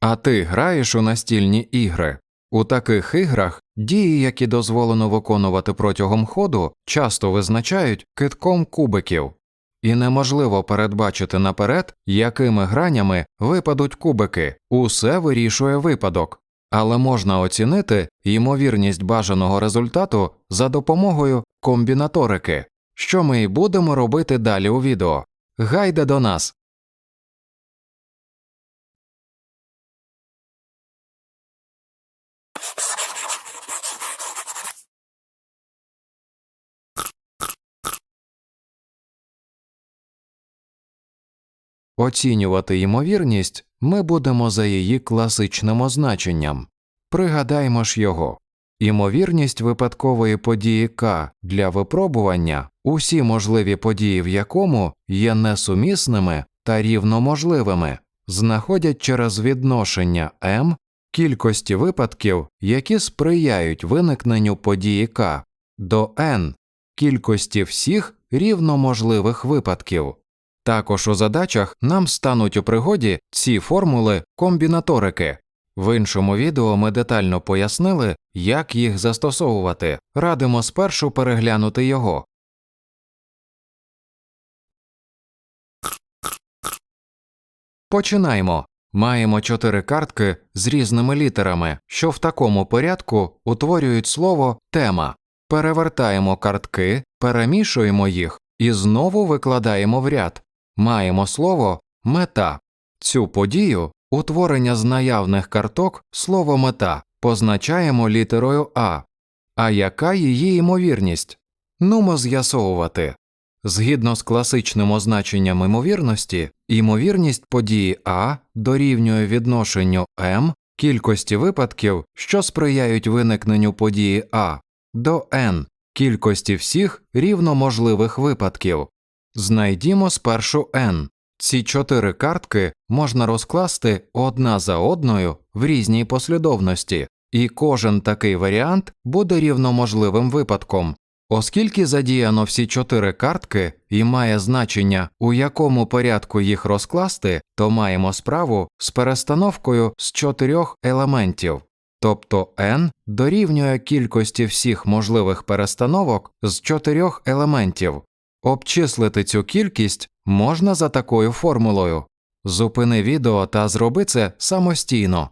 А ти граєш у настільні ігри. У таких іграх дії, які дозволено виконувати протягом ходу, часто визначають китком кубиків, і неможливо передбачити наперед, якими гранями випадуть кубики, усе вирішує випадок, але можна оцінити ймовірність бажаного результату за допомогою комбінаторики, що ми і будемо робити далі у відео. Гайде до нас! Оцінювати ймовірність ми будемо за її класичним означенням. Пригадаймо ж його. Ймовірність випадкової події К для випробування, усі можливі події в якому є несумісними та рівноможливими, знаходять через відношення М кількості випадків, які сприяють виникненню події К, до n кількості всіх рівноможливих випадків. Також у задачах нам стануть у пригоді ці формули комбінаторики. В іншому відео ми детально пояснили, як їх застосовувати. Радимо спершу переглянути його. Починаємо. Маємо чотири картки з різними літерами, що в такому порядку утворюють слово тема. Перевертаємо картки, перемішуємо їх і знову викладаємо в ряд. Маємо слово мета. Цю подію утворення з наявних карток слово мета позначаємо літерою А. А яка її ймовірність? Нумо з'ясовувати. Згідно з класичним означенням ймовірності, ймовірність події А дорівнює відношенню М кількості випадків, що сприяють виникненню події А, до n кількості всіх рівноможливих випадків. Знайдімо спершу n. Ці чотири картки можна розкласти одна за одною в різній послідовності, і кожен такий варіант буде рівноможливим випадком. Оскільки задіяно всі чотири картки і має значення, у якому порядку їх розкласти, то маємо справу з перестановкою з чотирьох елементів, тобто n дорівнює кількості всіх можливих перестановок з чотирьох елементів. Обчислити цю кількість можна за такою формулою. Зупини відео та зроби це самостійно.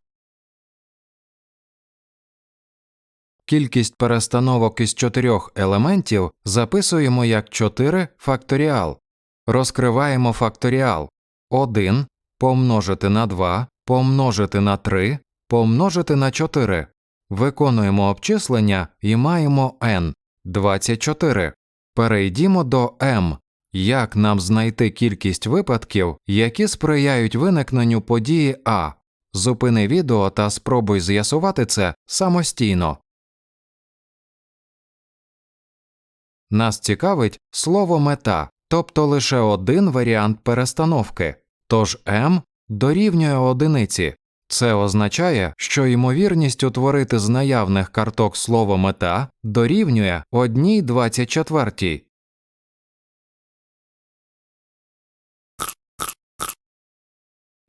Кількість перестановок із чотирьох елементів записуємо як 4 факторіал. Розкриваємо факторіал 1 помножити на 2 помножити на 3 помножити на 4. Виконуємо обчислення і маємо n 24. Перейдімо до m. Як нам знайти кількість випадків, які сприяють виникненню події А? Зупини відео та спробуй з'ясувати це самостійно. Нас цікавить слово мета, тобто лише один варіант перестановки, тож m дорівнює одиниці. Це означає, що ймовірність утворити з наявних карток слово мета дорівнює 1,24.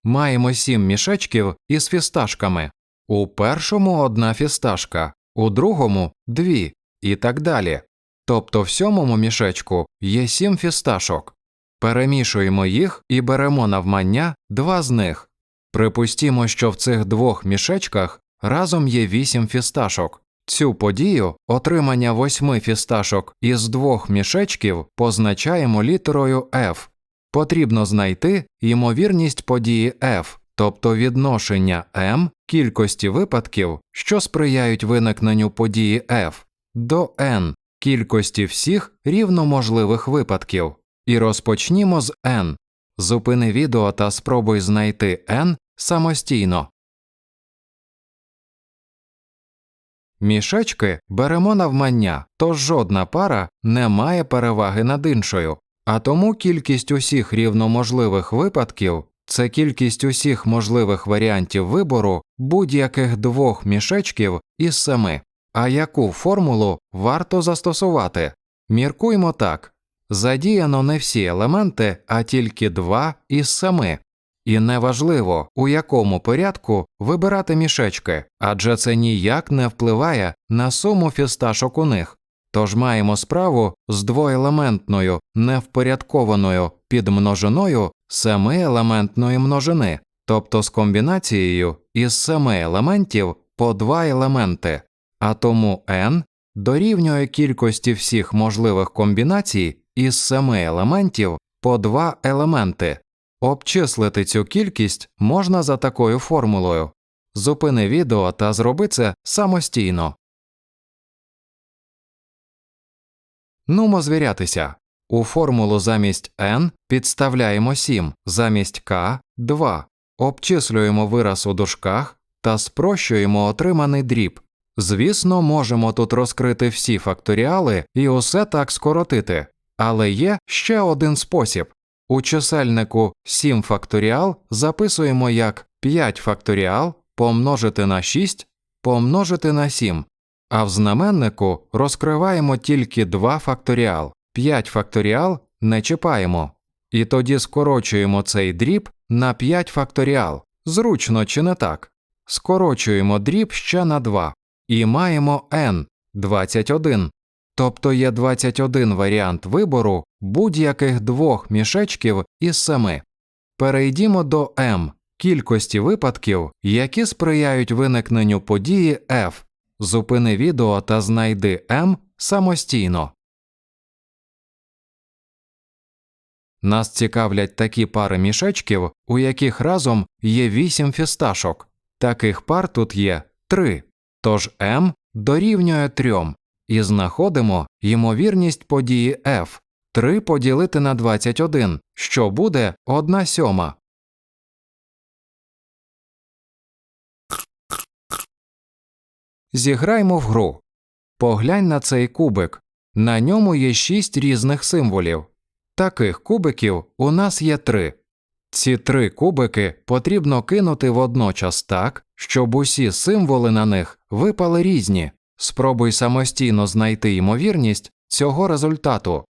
Маємо сім мішечків із фісташками. У першому одна фісташка, у другому дві і так далі. Тобто в сьомому мішечку є сім фісташок. Перемішуємо їх і беремо навмання два з них. Припустімо, що в цих двох мішечках разом є вісім фісташок. Цю подію отримання восьми фісташок із двох мішечків позначаємо літерою F. Потрібно знайти ймовірність події F, тобто відношення m кількості випадків, що сприяють виникненню події F, до n кількості всіх рівноможливих випадків. І розпочнімо з n. Зупини відео та спробуй знайти n самостійно. Мішечки беремо навмання, тож жодна пара не має переваги над іншою, а тому кількість усіх рівноможливих випадків це кількість усіх можливих варіантів вибору будь-яких двох мішечків із семи. А яку формулу варто застосувати? Міркуймо так задіяно не всі елементи, а тільки два із семи. І неважливо, у якому порядку вибирати мішечки, адже це ніяк не впливає на суму фісташок у них. Тож маємо справу з двоелементною невпорядкованою підмножиною семиелементної множини, тобто з комбінацією із семи елементів по два елементи, а тому n дорівнює кількості всіх можливих комбінацій із семи елементів по два елементи. Обчислити цю кількість можна за такою формулою. Зупини відео та зроби це самостійно. Нумо звірятися. У формулу замість n підставляємо 7, замість k – 2, обчислюємо вираз у дужках та спрощуємо отриманий дріб. Звісно, можемо тут розкрити всі факторіали і усе так скоротити, але є ще один спосіб. У чисельнику 7 факторіал записуємо як 5 факторіал помножити на 6 помножити на 7, а в знаменнику розкриваємо тільки 2 факторіал, 5 факторіал не чіпаємо. І тоді скорочуємо цей дріб на 5 факторіал. Зручно чи не так? Скорочуємо дріб ще на 2 і маємо n 21. Тобто є 21 варіант вибору будь-яких двох мішечків із семи. Перейдімо до m кількості випадків, які сприяють виникненню події f. Зупини відео та знайди m самостійно. Нас цікавлять такі пари мішечків, у яких разом є 8 фісташок. Таких пар тут є 3. Тож m дорівнює 3 і знаходимо ймовірність події f 3 поділити на 21, що буде 1 сьома. Зіграймо в гру. Поглянь на цей кубик. На ньому є 6 різних символів. Таких кубиків у нас є 3. Ці три кубики потрібно кинути водночас так, щоб усі символи на них випали різні. Спробуй самостійно знайти ймовірність цього результату.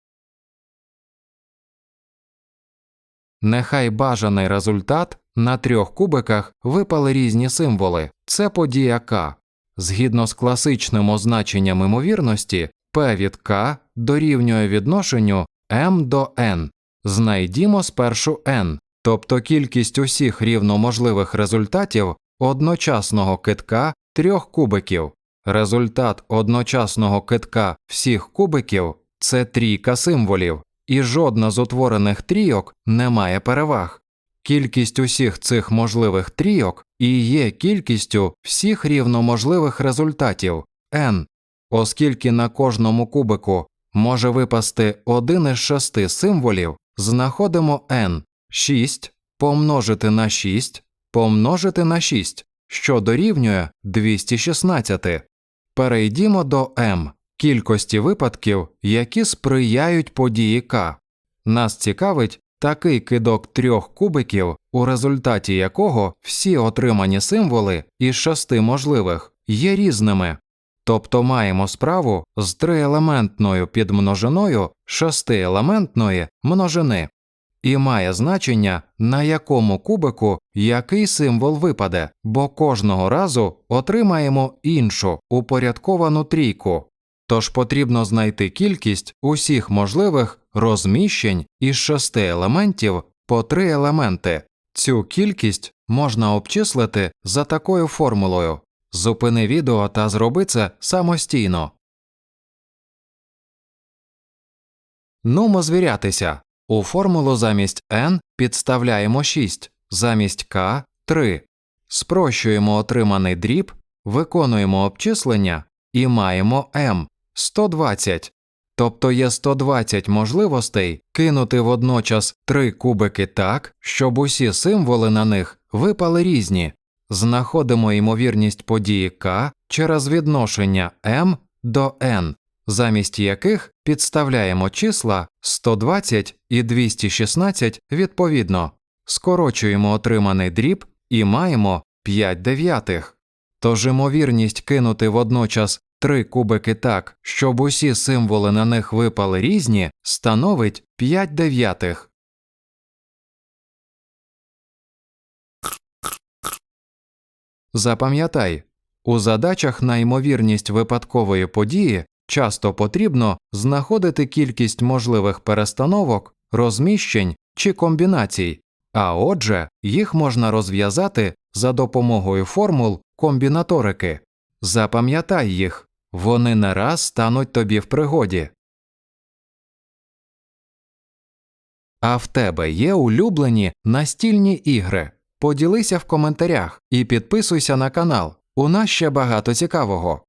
Нехай бажаний результат на трьох кубиках випали різні символи. Це подія К. Згідно з класичним означенням ймовірності, P від K дорівнює відношенню m до n. Знайдімо спершу n, тобто кількість усіх рівноможливих результатів одночасного китка трьох кубиків. Результат одночасного китка всіх кубиків це трійка символів, і жодна з утворених трійок не має переваг. Кількість усіх цих можливих трійок і є кількістю всіх рівноможливих результатів n, оскільки на кожному кубику може випасти один із шести символів, знаходимо n 6 помножити на 6 помножити на 6, що дорівнює 216. Перейдімо до m кількості випадків, які сприяють події К. Нас цікавить такий кидок трьох кубиків, у результаті якого всі отримані символи із шести можливих є різними. Тобто маємо справу з триелементною підмножиною шестиелементної множини, і має значення, на якому кубику який символ випаде, бо кожного разу отримаємо іншу упорядковану трійку. Тож потрібно знайти кількість усіх можливих розміщень із шести елементів по три елементи. Цю кількість можна обчислити за такою формулою. Зупини відео та зроби це самостійно. Нумо звірятися. У формулу замість n підставляємо 6, замість k 3. Спрощуємо отриманий дріб, виконуємо обчислення і маємо m 120. Тобто є 120 можливостей кинути водночас три кубики так, щоб усі символи на них випали різні. Знаходимо ймовірність події k через відношення m до n, замість яких підставляємо числа 120 і 216 відповідно, скорочуємо отриманий дріб і маємо 5 дев'ятих. Тож ймовірність кинути водночас три кубики так, щоб усі символи на них випали різні, становить 5 дев'ятих. Запам'ятай, у задачах на ймовірність випадкової події часто потрібно знаходити кількість можливих перестановок, розміщень чи комбінацій, а отже, їх можна розв'язати за допомогою формул комбінаторики. Запам'ятай їх, вони не раз стануть тобі в пригоді. А в тебе є улюблені настільні ігри? Поділися в коментарях і підписуйся на канал. У нас ще багато цікавого.